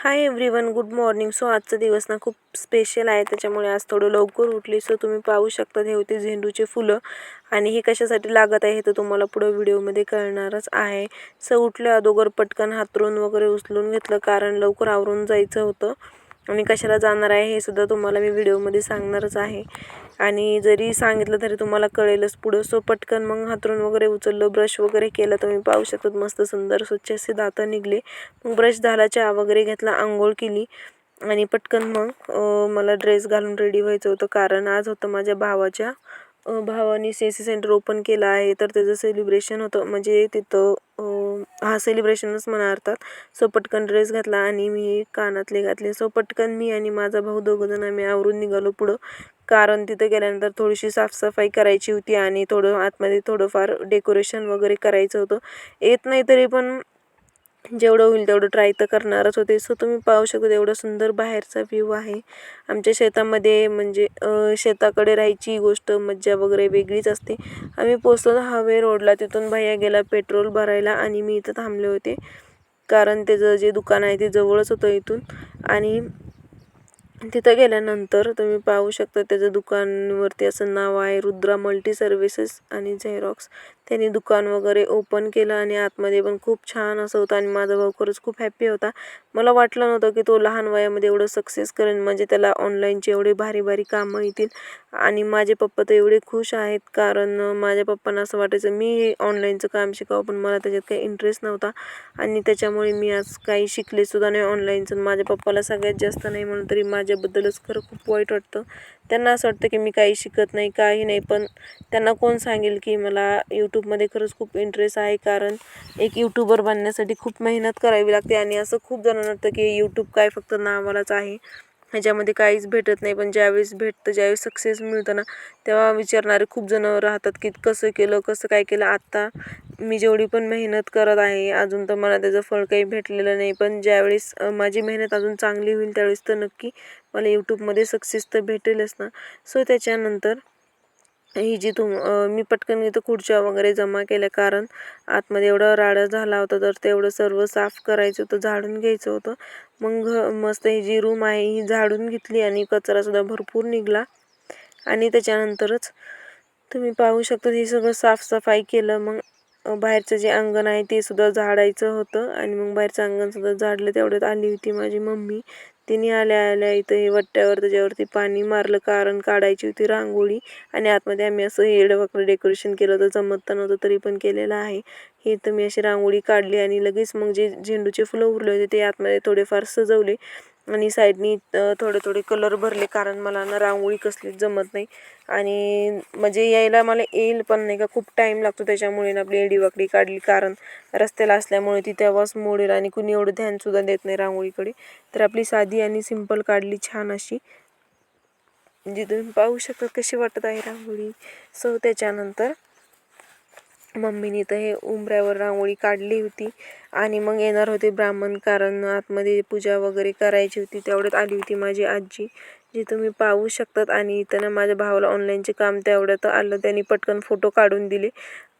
Hi everyone good morning so आजचा दिवस ना खूप स्पेशल आहे. त्याच्यामुळे आज थोडं लवकर उठली. सो तुम्ही पाहू शकता हे होते झेंडूचे फुलं. आणि हे कशासाठी लागत आहे हे तर तुम्हाला पुढं व्हिडिओमध्ये कळणारच आहे. सो उठल्या अगोदर पटकन हातरून वगैरे उचलून घेतलं. कारण लवकर आवरून जायचं होतं. आणि कशाला जाणार आहे हे सुद्धा तुम्हाला मी व्हिडिओमध्ये सांगणारच आहे. आणि जरी सांगितलं तरी तुम्हाला कळेलच. पुढं सो पटकन मग हातरून वगैरे उचललं ब्रश वगैरे केलं तुम्ही पाहू शकतात. मस्त सुंदर स्वच्छ असे दातं निघले. मग ब्रश झाला चहा वगैरे घेतला आंघोळ केली. आणि पटकन मग मला ड्रेस घालून रेडी व्हायचं होतं. कारण आज होतं माझ्या भावाच्या भावाने C S C centre open केलं आहे. तर त्याचं सेलिब्रेशन होतं. म्हणजे तिथं हा सेलिब्रेशनच म्हणा अर्थात सो पटकन ड्रेस घातला आणि मी कानातले घातले. सो पटकन मी आणि माझा भाऊ दोघंजण आम्ही आवरून निघालो पुढं. कारण तिथं गेल्यानंतर थोडीशी साफसफाई करायची होती आणि थोडं आतमध्ये थोडंफार डेकोरेशन वगैरे करायचं होतं. येत नाही तरी पण जेवढं होईल तेवढं ट्राय तर करणारच होते. सो तुम्ही पाहू शकता एवढं सुंदर बाहेरचा व्ह्यू आहे. आमच्या शेतामध्ये म्हणजे शेताकडे राहायची गोष्ट मज्जा वगैरे वेगळीच असते. आम्ही पोचलो हवे रोडला तिथून भैया गेला पेट्रोल भरायला आणि मी इथं थांबले होते. कारण त्याचं जे दुकान आहे ते जवळच होतं इथून. आणि तिथं गेल्यानंतर तुम्ही पाहू शकता त्याचं दुकानवरती असं नाव आहे रुद्रा मल्टी सर्व्हिसेस आणि झेरॉक्स. त्यांनी दुकान वगैरे ओपन केलं आणि आतमध्ये पण खूप छान असं होतं आणि माझा भाऊ खरंच खूप हॅप्पी होता. मला वाटलं नव्हतं की तो लहान वयामध्ये एवढं सक्सेस करेन. म्हणजे त्याला ऑनलाईनचे एवढे भारी भारी कामं येतील. आणि माझे पप्पा तर एवढे खुश आहेत. कारण माझ्या पप्पांना असं वाटायचं मी ऑनलाईनचं काम शिकावं पण मला त्याच्यात काही इंटरेस्ट नव्हता. आणि त्याच्यामुळे मी आज काही शिकलेसुद्धा नाही ऑनलाईनचं माझ्या पप्पाला सगळ्यात जास्त नाही म्हणून तरी माझ्याबद्दलच खरं खूप वाईट वाटतं. त्यांना असं वाटतं की मी काही शिकत नाही काही नाही पण त्यांना कोण सांगेल की मला यूट्यूबमध्ये खरंच खूप इंटरेस्ट आहे कारण एक यूट्यूबर बनण्यासाठी खूप मेहनत करावी लागते आणि असं खूप जणांना वाटतं की यूट्यूब काय फक्त नावालाच आहे. ह्याच्यामध्ये काहीच भेटत नाही. पण ज्यावेळेस भेटतं ज्यावेळेस सक्सेस मिळतं ना तेव्हा विचारणारे खूप जणं राहतात की कसं केलं कसं काय केलं. आत्ता मी जेवढी पण मेहनत करत आहे अजून तर मला त्याचं फळ काही भेटलेलं नाही. पण ज्यावेळेस माझी मेहनत अजून चांगली होईल त्यावेळेस तर नक्की मला यूट्यूबमध्ये सक्सेस तर भेटेलच ना. सो त्याच्यानंतर ही जी तुम मी पटकन इथं खुर्च्या वगैरे जमा केल्या कारण आतमध्ये एवढा राडा झाला होता तर तेवढं सर्व साफ करायचं होतं झाडून घ्यायचं होतं. मग मस्त ही जी रूम आहे ही झाडून घेतली आणि कचरासुद्धा भरपूर निघाला. आणि त्याच्यानंतरच तुम्ही पाहू शकता हे सगळं साफसफाई केलं. मग बाहेरचं जे अंगण आहे ते सुद्धा झाडायचं होतं. आणि मग बाहेरचं अंगणसुद्धा झाडलं तेवढ्यात आली होती माझी मम्मी. तिने आल्या आल्या इथं हे वट्ट्यावर त्याच्यावरती पाणी मारलं. कारण काढायची होती रांगोळी आणि आतमध्ये आम्ही असं हेडं डेकोरेशन केलं होतं. जमत नव्हतं तरी पण केलेलं आहे. हे तर मी अशी रांगोळी काढली आणि लगेच मग जे झेंडूचे फुलं उरले होते ते आतमध्ये थोडेफार सजवले. आणि साईडनी थोडे थोडे कलर भरले कारण मला ना रांगोळी कसलीच जमत नाही. आणि म्हणजे यायला मला येईल पण नाही का खूप टाईम लागतो त्याच्यामुळे ना आपली एडीवाकडी काढली. कारण रस्त्याला असल्यामुळे ती तेव्हाच मोडेल आणि कुणी एवढं ध्यानसुद्धा देत नाही रांगोळीकडे. तर आपली साधी आणि सिंपल काढली छान अशी. म्हणजे तुम्ही पाहू शकता कशी वाटत आहे रांगोळी. सो त्याच्यानंतर मम्मीने तर हे उंबऱ्यावर रांगोळी काढली होती. आणि मग येणार होते ब्राह्मण कारण आतमध्ये पूजा वगैरे करायची होती तेवढ्यात आली होती माझी आजी जी तुम्ही पाहू शकतात. आणि इथं ना माझ्या भावाला ऑनलाईनचे काम तेवढ्यात आलं त्यांनी पटकन फोटो काढून दिले.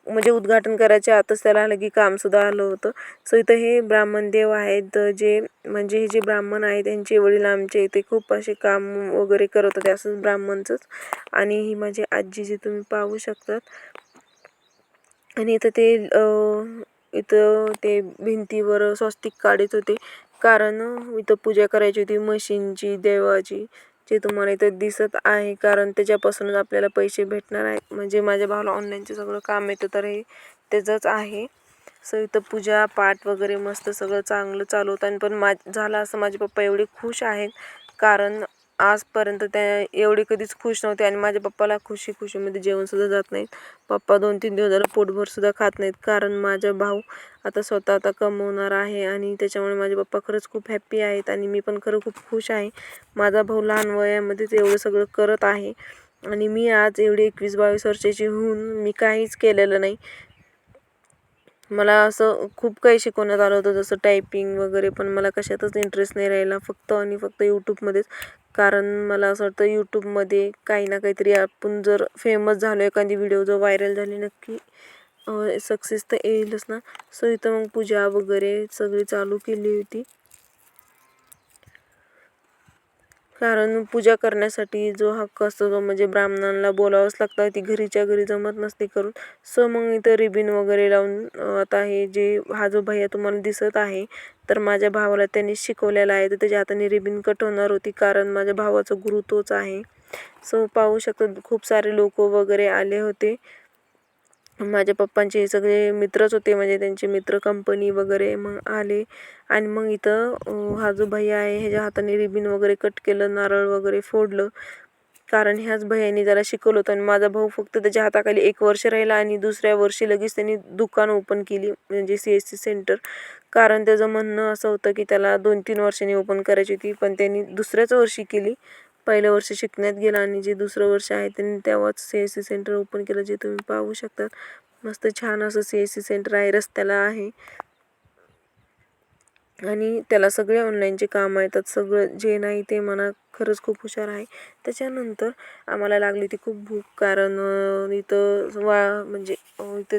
म्हणजे उद्घाटन करायच्या आतच त्याला आलं की कामसुद्धा आलं होतं. सो इथं हे ब्राह्मण देव आहेत जे म्हणजे हे जे ब्राह्मण आहेत त्यांचे वडील आमचे इथे खूप असे काम वगैरे करत होते असंच ब्राह्मणचंच. आणि ही माझी आजी जी तुम्ही पाहू शकतात आणि इथं ते इथं ते भिंतीवर स्वस्तिक काढत होते. कारण इथं पूजा करायची होती म्हशींची देवाची जे तुम्हाला इथं दिसत आहे. कारण त्याच्यापासूनच आपल्याला पैसे भेटणार आहेत. म्हणजे माझ्या भावाला ऑनलाईनचं सगळं काम येतं तर हे त्याचंच आहे. सो इथं पूजा पाठ वगैरे मस्त सगळं चांगलं चालू होतं आणि पण मा झालं असं माझे पप्पा एवढे खुश आहेत. कारण आजपर्यंत त्या एवढे कधीच खुश नव्हते आणि माझ्या पप्पाला खुशी खुशीमध्ये जेवणसुद्धा जात नाहीत. पप्पा दोन तीन दिवस झालं पोटभरसुद्धा खात नाहीत कारण माझा भाऊ आता स्वतः आता कमवणार आहे आणि त्याच्यामुळे माझे पप्पा खरंच खूप हॅप्पी आहेत आणि मी पण खरं खूप खुश आहे. माझा भाऊ लहान वयामध्येच एवढं सगळं करत आहे आणि मी आज एवढी एकवीस बावीस वर्षाची होऊन मी काहीच केलेलं नाही. मला असं खूप काही शिकवण्यात आलं होतं जसं टायपिंग वगैरे पण मला कशातच इंटरेस्ट नाही राहिला. फक्त आणि फक्त यूट्यूबमध्येच कारण मला असं वाटतं यूट्यूबमध्ये काही ना काहीतरी आपण जर फेमस झालो एखादी व्हिडिओ जर व्हायरल झाली नक्की सक्सेस तर येईलच ना. सो इथं मग पूजा वगैरे सगळी चालू केली होती. कारण पूजा करण्यासाठी जो हक्क असतो तो म्हणजे ब्राह्मणांना बोलावंच लागतं. ती घरीच्या घरी जमत नसते करून. सो मग इथं रिबिन वगैरे लावून आता हे जे हा जो भैया तुम्हाला दिसत आहे तर माझ्या भावाला त्यांनी शिकवलेला आहे. तर त्याच्या हाताने रिबिन कट होणार होती कारण माझ्या भावाचा गुरु तोच आहे. सो पाहू शकतात खूप सारे लोक वगैरे आले होते. माझ्या पप्पांचे हे सगळे मित्रच होते म्हणजे त्यांचे मित्र कंपनी वगैरे मग आले. आणि मग इथं हा जो भैया आहे ह्याच्या हाताने रिबिन वगैरे कट केलं नारळ वगैरे फोडलं. कारण ह्याच भैयानी जरा शिकवलं होतं आणि माझा भाऊ फक्त त्याच्या हाताखाली एक वर्ष राहिला आणि दुसऱ्या वर्षी लगेच त्यांनी दुकान ओपन केली म्हणजे सी एस सी सेंटर कारण त्याचं म्हणणं असं होतं की त्याला दोन तीन वर्षांनी ओपन करायची होती पण त्यांनी दुसऱ्याच वर्षी केली. पहिलं वर्ष शिकण्यात गेलं आणि जे दुसरं वर्ष आहे त्यांनी तेव्हाच C S C centre open केलं जे तुम्ही पाहू शकतात. मस्त छान असं सी एस सी सेंटर आहे रस्त्याला आहे. आणि त्याला सगळे ऑनलाईनचे काम येतात सगळं जे नाही ते म्हणा खरंच खूप हुशार आहे. त्याच्यानंतर आम्हाला लागली ती खूप भूक कारण इथं वा म्हणजे अं, इथं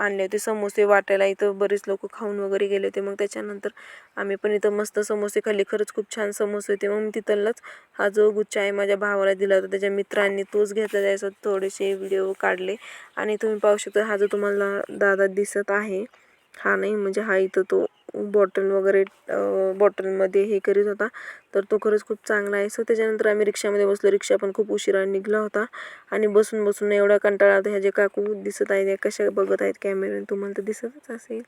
आणले होते समोसे वाटायला. इथं बरेच लोक खाऊन वगैरे गेले होते. मग त्याच्यानंतर आम्ही पण इथं मस्त समोसे खाल्ले. खरंच खूप छान समोसे होते. मग मी तिथलाच हा जो गुच्छा आहे माझ्या भावाला दिला होता. त्याच्या मित्रांनी तोच घेतला त्याचा थोडेसे व्हिडिओ काढले. आणि तुम्ही पाहू शकता हा जो तुम्हाला दादा दिसत आहे हा नाही म्हणजे हा इथं तो बॉटल वगैरे बॉटलमध्ये हे करीत होता. तर तो खरंच खूप चांगला आहे. सो त्याच्यानंतर आम्ही रिक्षामध्ये बसलो. रिक्षा पण खूप उशिरा निघला होता. आणि बसून बसून एवढा कंटाळा होता ह्या जे काकू दिसत आहेत त्या कशा बघत आहेत कॅमेऱ्याने तुम्हाला तर दिसतच असेल.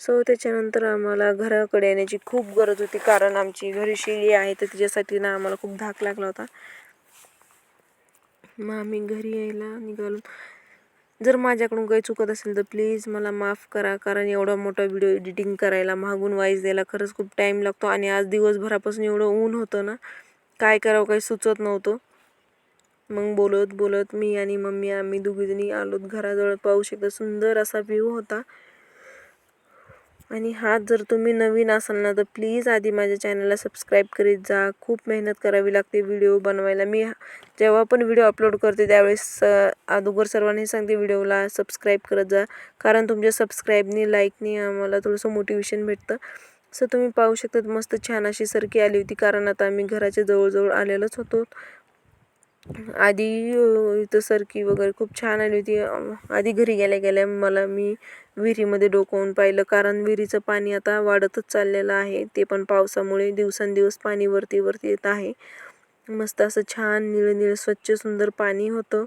सो त्याच्यानंतर आम्हाला घराकडे येण्याची खूप गरज होती. कारण आमची घरी शेळी आहे तर तिच्यासाठी ना आम्हाला खूप धाक लागला होता. मग आम्ही घरी यायला निघालो. जर माझ्याकडून काही चुकत असेल तर प्लीज मला माफ करा. कारण एवढा मोठा व्हिडिओ एडिटिंग करायला मागून वाईज द्यायला खरंच खूप टाईम लागतो. आणि आज दिवसभरापासून एवढं ऊन होतं ना काय करावं काही सुचत नव्हतं. मग बोलत बोलत मी आणि मम्मी आम्ही दोघीजणी आलोत घराजवळ. पाहू शकता सुंदर असा व्ह्यू होता. आणि हा जर तुम्ही नवीन असाल ना तर प्लीज आधी माझ्या चॅनलला सबस्क्राईब करीत जा. खूप मेहनत करावी लागते व्हिडिओ बनवायला. मी हा- जेव्हा पण व्हिडिओ अपलोड करते त्यावेळेस स अगोदर सर्वांनी सांगते व्हिडिओला सबस्क्राईब करत जा. कारण तुमच्या सबस्क्राईबनी लाईकनी आम्हाला थोडंसं मोटिवेशन भेटतं. सो तुम्ही पाहू शकतात. मस्त छान अशी सरकी आली होती. कारण आता आम्ही घराच्या जवळजवळ आलेलोच होतो. आधी तर इथं सरकी वगैरे खूप छान आली होती. आधी घरी गेल्या गेल्या मला मी विहिरीमध्ये डोकावून पाहिलं. कारण विहिरीचं पाणी आता वाढतच चाललेलं आहे. ते पण पावसामुळे दिवसेंदिवस पाणी वरती वरती येत आहे. मस्त असं छान निळं निळं स्वच्छ सुंदर पाणी होतं.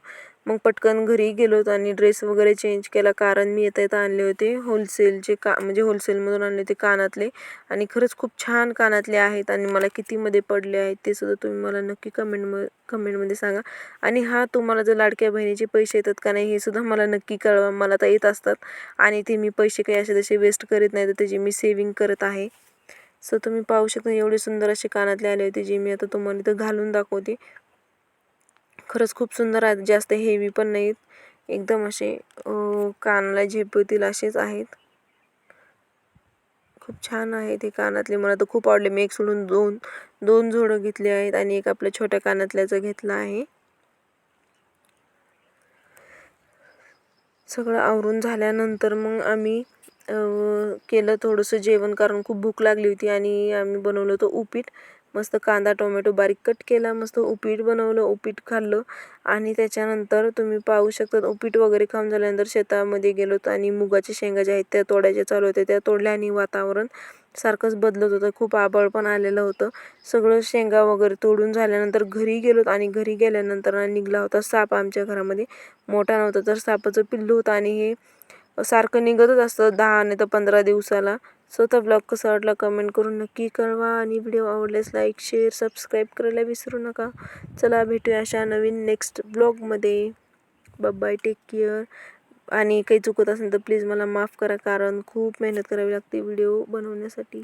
मग पटकन घरी गेलो होतो आणि ड्रेस वगैरे चेंज केला. कारण मी येता येता आणले होते होलसेलचे का म्हणजे होलसेलमधून आणले होते कानातले. आणि खरंच खूप छान कानातले आहेत आणि मला कितीमध्ये पडले आहेत ते सुद्धा तुम्ही मला नक्की कमेंट म कमेंटमध्ये सांगा. आणि हा तुम्हाला जर लाडक्या बहिणीचे पैसे येतात का नाही हे सुद्धा मला नक्की कळवा. मला तर येत असतात. आणि ते मी पैसे काही असे तसे वेस्ट करीत नाही. तर त्याची मी सेविंग करत आहे. सो तुम्ही पाहू शकता एवढे सुंदर असे कानातले आले होते जे मी आता तुम्हाला इथं घालून दाखवते. खरंच खूप सुंदर आहेत. जास्त हेवी पण नाहीत. एकदम असे कानाला झेपतील असेच आहेत. खूप छान आहे ते कानातले. मला तर खूप आवडले. मी एक सोडून दोन दोन जोडं घेतले आहेत आणि एक आपल्या छोट्या कानातल्याचं घेतलं आहे. सगळं आवरून झाल्यानंतर मग आम्ही केलं थोडंसं जेवण कारण खूप भूक लागली होती आणि आम्ही बनवलं होतं उपीट. मस्त कांदा टोमॅटो बारीक कट केला मस्त उपीट बनवलं उपीट खाल्लं. आणि त्याच्यानंतर तुम्ही पाहू शकता उपीट वगैरे खाऊन झाल्यानंतर शेतामध्ये गेलो होतो आणि मुगाच्या शेंगा ज्या आहेत त्या तोडायच्या चालू होत्या. त्या तोडल्या आणि वातावरण सारखंच बदलत होतं. खूप आबळ पण आलेलं होतं. सगळं शेंगा वगैरे तोडून झाल्यानंतर घरी गेलो आणि घरी गेल्यानंतर निघला होता साप आमच्या घरामध्ये. मोठा नव्हता तर सापाचं पिल्लू होतं आणि हे सारखं निघतच असतं दहा नाही तर पंधरा दिवसाला. सो ब्लॉग कसा वाटला कमेंट करून नक्की कळवा आणि व्हिडिओ आवडल्यास लाईक शेअर सबस्क्राईब करायला विसरू नका. चला भेटूया अशा नवीन नेक्स्ट ब्लॉगमध्ये बाय टेक केअर आणि काही चुकत असेल तर प्लीज मला माफ करा कारण खूप मेहनत करावी लागते व्हिडिओ बनवण्यासाठी.